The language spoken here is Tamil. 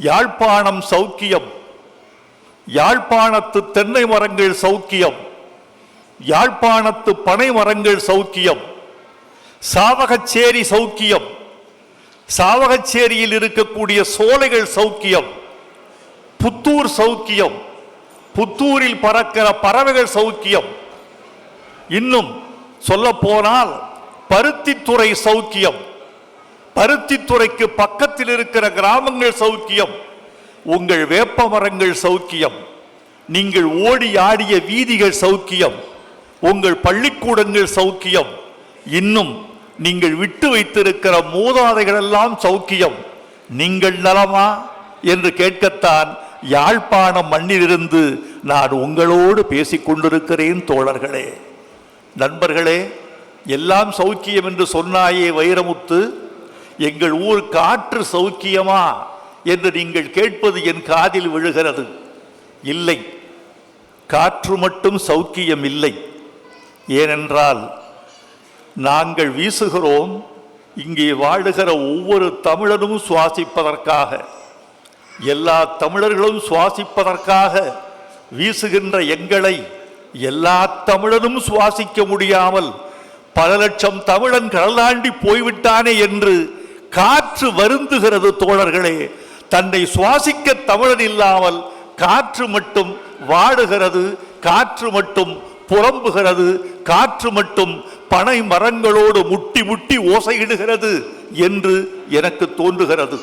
யாழ்ப்பாணம் சௌக்கியம். யாழ்ப்பாணத்து தென்னை மரங்கள் சௌக்கியம். யாழ்ப்பாணத்து பனை மரங்கள் சௌக்கியம். சாவகச்சேரி சௌக்கியம். சாவகச்சேரியில் இருக்கக்கூடிய சோலைகள் சௌக்கியம். புத்தூர் சௌக்கியம். புத்தூரில் பறக்கிற பறவைகள் சௌக்கியம். இன்னும் சொல்ல போனால் பருத்தித்துறை சௌக்கியம். பருத்தித்துறைக்கு பக்கத்தில் இருக்கிற கிராமங்கள் சௌக்கியம் உங்கள் வேப்ப மரங்கள் சௌக்கியம் நீங்கள் ஓடி ஆடிய வீதிகள் சௌக்கியம் உங்கள் பள்ளிக்கூடங்கள் சௌக்கியம் இன்னும் நீங்கள் விட்டு வைத்திருக்கிற மூதாதைகள் எல்லாம் சௌக்கியம். நீங்கள் நலமா? என்று கேட்கத்தான் யாழ்ப்பாண மண்ணிலிருந்து நான் உங்களோடு பேசிக்கொண்டிருக்கிறேன் தோழர்களே. நண்பர்களே எல்லாம் சௌக்கியம் என்று சொன்னாயே வைரமுத்து எங்கள் ஊர் காற்று சௌக்கியமா என்று நீங்கள் கேட்பது என் காதில் விழுகிறது. இல்லை. காற்று மட்டும் சௌக்கியம் இல்லை. ஏனென்றால் நாங்கள் வீசுகிறோம் இங்கே வாழுகிற ஒவ்வொரு தமிழனும் சுவாசிப்பதற்காக. எல்லா தமிழர்களும் சுவாசிப்பதற்காக வீசுகின்ற எங்களை எல்லா தமிழனும் சுவாசிக்க முடியாமல் பல லட்சம் தமிழன் கடலாண்டி போய்விட்டானே என்று காற்று வருந்துகிறது தோழர்களே. தன்னை சுவாசிக்க தமிழன் இல்லாமல் காற்று மட்டும் வாடுகிறது காற்று மட்டும் புறம்புகிறது காற்று மட்டும் பனை மரங்களோடு முட்டி முட்டி ஓசையிடுகிறது என்று எனக்கு தோன்றுகிறது.